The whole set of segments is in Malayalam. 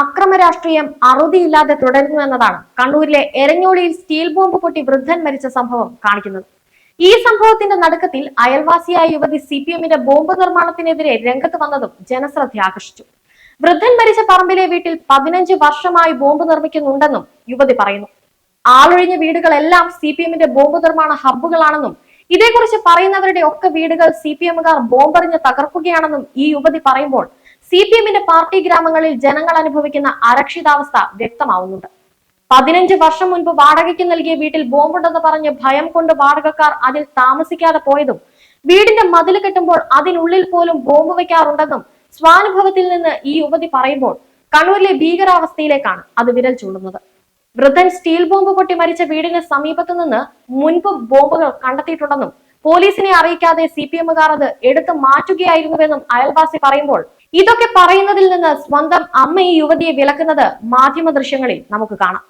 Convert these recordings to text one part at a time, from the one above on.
അക്രമ രാഷ്ട്രീയം അറുതിയില്ലാതെ തുടരുന്നു എന്നതാണ് കണ്ണൂരിലെ എരഞ്ഞോളിയിൽ സ്റ്റീൽ ബോംബ് പൊട്ടി വൃദ്ധൻ മരിച്ച സംഭവം കാണിക്കുന്നത്. ഈ സംഭവത്തിന്റെ നടുക്കത്തിൽ അയൽവാസിയായ യുവതി സി പി എമ്മിന്റെ ബോംബ് നിർമ്മാണത്തിനെതിരെ രംഗത്ത് വന്നതും ജനശ്രദ്ധ ആകർഷിച്ചു. വൃദ്ധൻ മരിച്ച പറമ്പിലെ വീട്ടിൽ പതിനഞ്ച് വർഷമായി ബോംബ് നിർമ്മിക്കുന്നുണ്ടെന്നും യുവതി പറയുന്നു. ആളൊഴിഞ്ഞ വീടുകളെല്ലാം സി പി എമ്മിന്റെ ബോംബ് നിർമ്മാണ ഹബ്ബുകളാണെന്നും ഇതേക്കുറിച്ച് പറയുന്നവരുടെ ഒക്കെ വീടുകൾ സി പി എമ്മുകാർ ബോംബെറിഞ്ഞ് തകർക്കുകയാണെന്നും ഈ യുവതി പറയുമ്പോൾ സി പി എമ്മിന്റെ പാർട്ടി ഗ്രാമങ്ങളിൽ ജനങ്ങൾ അനുഭവിക്കുന്ന അരക്ഷിതാവസ്ഥ വ്യക്തമാവുന്നുണ്ട്. പതിനഞ്ച് വർഷം മുൻപ് വാടകയ്ക്ക് നൽകിയ വീട്ടിൽ ബോംബുണ്ടെന്ന് പറഞ്ഞ് ഭയം കൊണ്ട് വാടകക്കാർ അതിൽ താമസിക്കാതെ പോയതും വീടിന്റെ മതിൽ കെട്ടുമ്പോൾ അതിനുള്ളിൽ പോലും ബോംബ് വെക്കാറുണ്ടെന്നും സ്വാനുഭവത്തിൽ നിന്ന് ഈ യുവതി പറയുമ്പോൾ കണ്ണൂരിലെ ഭീകരാവസ്ഥയിലേക്കാണ് അത് വിരൽ ചൂണ്ടുന്നത്. വൃദ്ധൻ സ്റ്റീൽ ബോംബ് പൊട്ടി മരിച്ച വീടിന് സമീപത്തു നിന്ന് മുൻപ് ബോംബുകൾ കണ്ടെത്തിയിട്ടുണ്ടെന്നും പോലീസിനെ അറിയിക്കാതെ സി പി എമ്മുകാർ അത് എടുത്തു മാറ്റുകയായിരുന്നുവെന്നും അയൽവാസി പറയുമ്പോൾ ഇതൊക്കെ പറയുന്നതിൽ നിന്ന് സ്വന്തം അമ്മ ഈ യുവതിയെ വിലക്കുന്നത് മാധ്യമ ദൃശ്യങ്ങളിൽ നമുക്ക് കാണാം.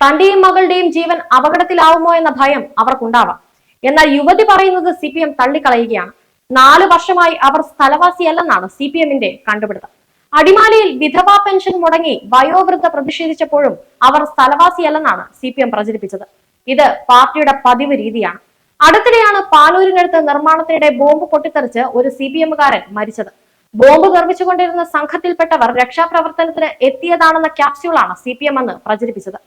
തന്റെയും മകളുടെയും ജീവൻ അപകടത്തിലാവുമോ എന്ന ഭയം അവർക്കുണ്ടാവാം. എന്നാൽ യുവതി പറയുന്നത് സി പി എം തള്ളിക്കളയുകയാണ്. നാല് വർഷമായി അവർ സ്ഥലവാസിയല്ലെന്നാണ് സി പി എമ്മിന്റെ കണ്ടുപിടുത്തം. അടിമാലിയിൽ വിധവാ പെൻഷൻ മുടങ്ങി വയോവൃദ്ധ പ്രതിഷേധിച്ചപ്പോഴും അവർ സ്ഥലവാസിയല്ലെന്നാണ് സി പി എം പ്രചരിപ്പിച്ചത്. ഇത് പാർട്ടിയുടെ പതിവ് രീതിയാണ്. അടുത്തിടെയാണ് പാനൂരിനടുത്ത് നിർമ്മാണത്തിനിടെ ബോംബ് പൊട്ടിത്തെറിച്ച് ഒരു സി പി എമ്മുകാരൻ മരിച്ചത്. ബോംബ് നിർമ്മിച്ചുകൊണ്ടിരുന്ന സംഘത്തിൽപ്പെട്ടവർ രക്ഷാപ്രവർത്തനത്തിന് എത്തിയതാണെന്ന ക്യാപ്സ്യൂളാണ് സി പി എം എന്ന് പ്രചരിപ്പിച്ചത്.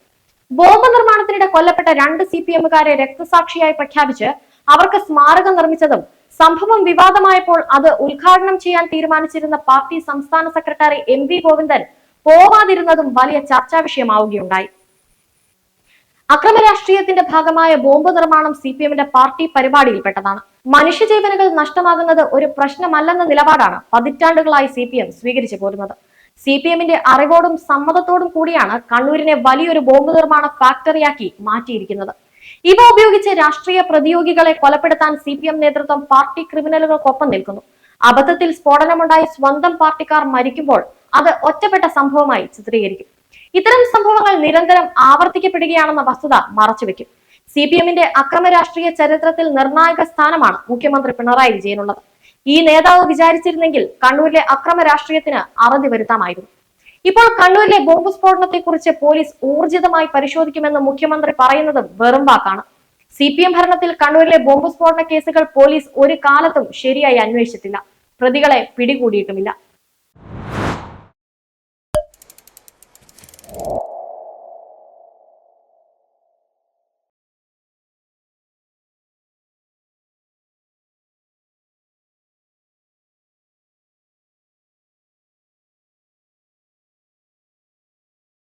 ബോംബ് നിർമ്മാണത്തിനിടെ കൊല്ലപ്പെട്ട രണ്ട് സി പി എമ്മുകാരെ രക്തസാക്ഷിയായി പ്രഖ്യാപിച്ച് അവർക്ക് സ്മാരകം നിർമ്മിച്ചതും സംഭവം വിവാദമായപ്പോൾ അത് ഉദ്ഘാടനം ചെയ്യാൻ തീരുമാനിച്ചിരുന്ന പാർട്ടി സംസ്ഥാന സെക്രട്ടറി എം വി ഗോവിന്ദൻ പോവാതിരുന്നതും വലിയ ചർച്ചാ വിഷയമാവുകയുണ്ടായി. അക്രമ രാഷ്ട്രീയത്തിന്റെ ഭാഗമായ ബോംബ് നിർമ്മാണം സി പി എമ്മിന്റെ പാർട്ടി പരിപാടിയിൽപ്പെട്ടതാണ്. മനുഷ്യജീവനുകൾ നഷ്ടമാകുന്നത് ഒരു പ്രശ്നമല്ലെന്ന നിലപാടാണ് പതിറ്റാണ്ടുകളായി സി പി എം സ്വീകരിച്ചു പോരുന്നത്. സി പി എമ്മിന്റെ അറിവോടും സമ്മതത്തോടും കൂടിയാണ് കണ്ണൂരിനെ വലിയൊരു ബോംബ് നിർമ്മാണ ഫാക്ടറിയാക്കി മാറ്റിയിരിക്കുന്നത്. ഇവ ഉപയോഗിച്ച് രാഷ്ട്രീയ പ്രതിയോഗികളെ കൊലപ്പെടുത്താൻ സി പി എം നേതൃത്വം പാർട്ടി ക്രിമിനലുകൾക്കൊപ്പം നിൽക്കുന്നു. അബദ്ധത്തിൽ സ്ഫോടനമുണ്ടായി സ്വന്തം പാർട്ടിക്കാർ മരിക്കുമ്പോൾ അത് ഒറ്റപ്പെട്ട സംഭവമായി ചിത്രീകരിക്കും. ഇത്തരം സംഭവങ്ങൾ നിരന്തരം ആവർത്തിക്കപ്പെടുകയാണെന്ന വസ്തുത മറച്ചുവെക്കും. സി പി എമ്മിന്റെ അക്രമ രാഷ്ട്രീയ ചരിത്രത്തിൽ നിർണായക സ്ഥാനമാണ് മുഖ്യമന്ത്രി പിണറായി വിജയനുള്ളത്. ഈ നേതാവ് വിചാരിച്ചിരുന്നെങ്കിൽ കണ്ണൂരിലെ അക്രമ രാഷ്ട്രീയത്തിന് അറുതി വരുത്താമായിരുന്നു. ഇപ്പോൾ കണ്ണൂരിലെ ബോംബ് സ്ഫോടനത്തെക്കുറിച്ച് പോലീസ് ഊർജിതമായി പരിശോധിക്കുമെന്ന് മുഖ്യമന്ത്രി പറയുന്നത് വെറും വാക്കാണ്. സി പി എം ഭരണത്തിൽ കണ്ണൂരിലെ ബോംബ് സ്ഫോടന കേസുകൾ പോലീസ് ഒരു കാലത്തും ശരിയായി അന്വേഷിച്ചിട്ടില്ല. പ്രതികളെ പിടികൂടിയിട്ടുമില്ല.